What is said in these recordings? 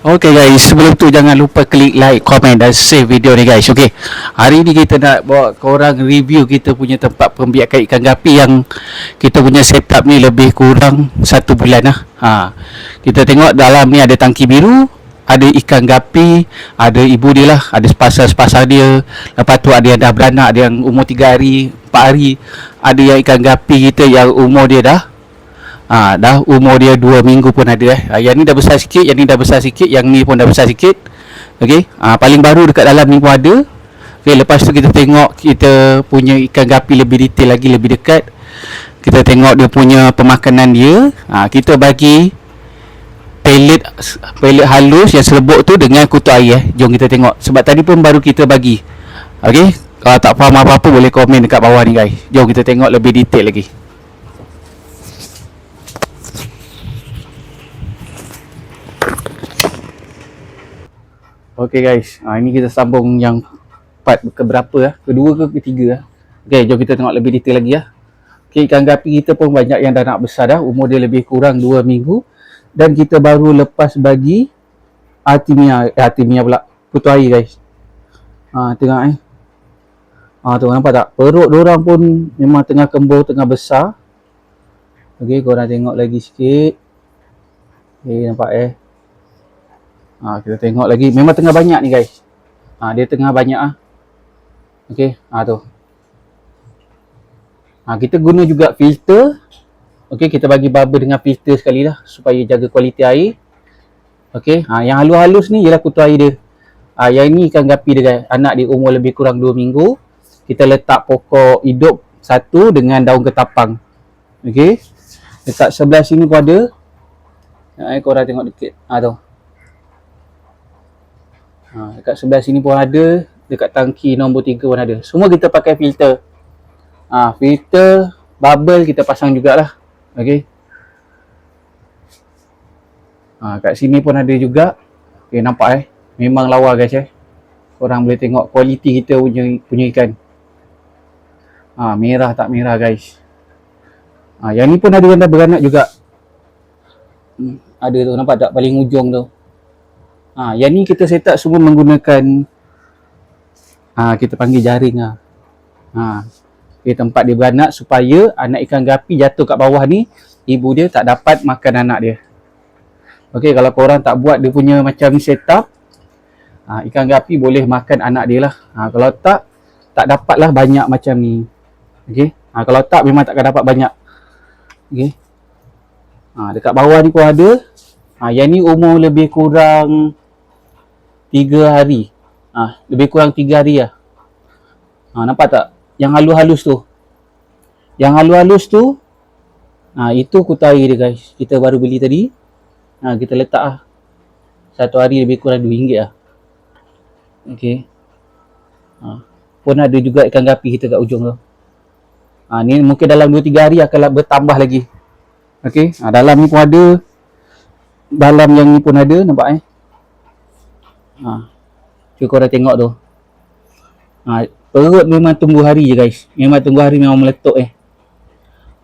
Okay guys, sebelum tu jangan lupa klik like, komen dan save video ni guys. Okay. Hari ni kita nak bawa korang review kita punya tempat pembiakan ikan gapi yang kita punya setup ni lebih kurang satu bulan lah. Ha. Kita tengok dalam ni ada tangki biru, ada ikan gapi, ada ibu dia lah, ada sepasar-sepasar dia. Lepas tu ada yang dah beranak, ada yang umur 3 hari, 4 hari. Ada yang ikan gapi kita yang umur dia dah Ha, dah umur dia 2 minggu pun ada eh. Ha, yang ni dah besar sikit, yang ni dah besar sikit, yang ni pun dah besar sikit. Okey. Ha, paling baru dekat dalam ni pun ada. Okey, lepas tu kita tengok kita punya ikan gapi lebih detail lagi, lebih dekat. Kita tengok dia punya pemakanan dia. Ha, kita bagi pellet pellet halus yang serbuk tu dengan kutu air eh. Jom kita tengok. Sebab tadi pun baru kita bagi. Okey. Kalau tak faham apa-apa boleh komen dekat bawah ni guys. Jom kita tengok lebih detail lagi. Okay guys, ha, ini kita sambung yang part ke berapa lah, kedua ke ketiga lah. Okay, jom kita tengok lebih detail lagi lah. Okay, ikan gapi kita pun banyak yang dah nak besar dah, umur dia lebih kurang 2 minggu. Dan kita baru lepas bagi Artemia, eh Artemia pula, putu air guys. Ha, tengok eh. Ha, tu nampak tak? Perut orang pun memang tengah kembur, tengah besar. Okay, korang tengok lagi sikit. Okay, nampak eh. Ha, kita tengok lagi. Memang tengah banyak ni guys. Ha, dia tengah banyak ah. Okey, ha tu. Ha, kita guna juga filter. Okey, kita bagi bubble dengan filter sekali lah supaya jaga kualiti air. Okey, ha, yang halus-halus ni ialah kutu air dia. Ha, yang ni ikan gapi dia. Anak dia umur lebih kurang 2 minggu. Kita letak pokok hidup satu dengan daun ketapang. Okey. Dekat sebelah sini pun ada. Ha, korang tengok dekat. Ha tu. Ha, dekat sebelah sini pun ada, dekat tangki nombor 3 pun ada. Semua kita pakai filter. Ha, filter, bubble kita pasang jugalah. Okey. Ha, kat sini pun ada juga. Okey, nampak eh. Memang lawa guys eh. Korang boleh tengok kualiti kita punya, punya ikan. Ha, merah tak merah guys. Ha, yang ni pun ada yang dah beranak juga. Hmm, ada tu nampak tak paling ujung tu. Ha, yang ni kita set up semua menggunakan ha, kita panggil jaring lah. Ha, okay, tempat dia beranak supaya anak ikan gapi jatuh kat bawah ni, ibu dia tak dapat makan anak dia. Okey, kalau korang tak buat dia punya macam set up, ha, ikan gapi boleh makan anak dia lah. Ha, kalau tak, tak dapatlah banyak macam ni. Okey, ha, kalau tak memang takkan dapat banyak. Okey. Ha, dekat bawah ni pun ada. Ha, yang ni umur lebih kurang tiga hari. Ha, lebih kurang tiga hari lah. Ha, nampak tak? Yang halus-halus tu. Yang halus-halus tu, ha, itu kutu air dia guys. Kita baru beli tadi. Ha, kita letak lah. Satu hari lebih kurang RM2 lah. Okay. Ha, pun ada juga ikan gapi kita kat ujung tu. Ha, ni mungkin dalam 2-3 hari akan bertambah lagi. Okay. Ha, dalam ni pun ada. Dalam yang ni pun ada. Nampak eh. Ha. Cuba korang tengok tu. Ha. Perut memang tunggu hari je guys. Memang tunggu hari memang meletup eh.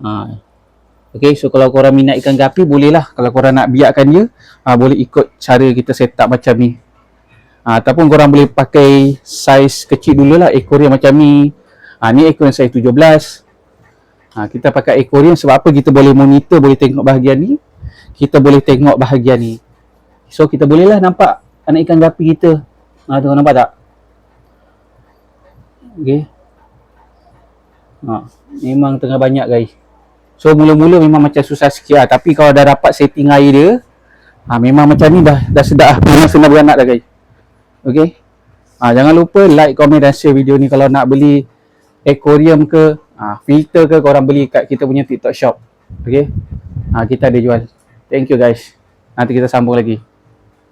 Ha. Okay, so kalau korang minat ikan gapi boleh lah. Kalau korang nak biarkan dia, ha, boleh ikut cara kita set up macam ni. Ha, ataupun korang boleh pakai saiz kecil dulu lah. Aquarium macam ni. Ha, ni aquarium saiz 17. Ha, kita pakai aquarium sebab apa kita boleh monitor, boleh tengok bahagian ni. Kita boleh tengok bahagian ni. So kita bolehlah nampak anak ikan gapi kita. Ha tu nampak tak? Okey. Ha, memang tengah banyak guys. So mula-mula memang macam susah sikit lah. Tapi kalau dah dapat setting air dia, ha, memang macam ni dah dah sedap lah. Memang senang beranak dah guys. Okey. Ha, jangan lupa like, komen dan share video ni kalau nak beli aquarium ke, ha, filter ke korang beli kat kita punya TikTok shop. Okey. Ha, kita ada jual. Thank you guys. Nanti kita sambung lagi.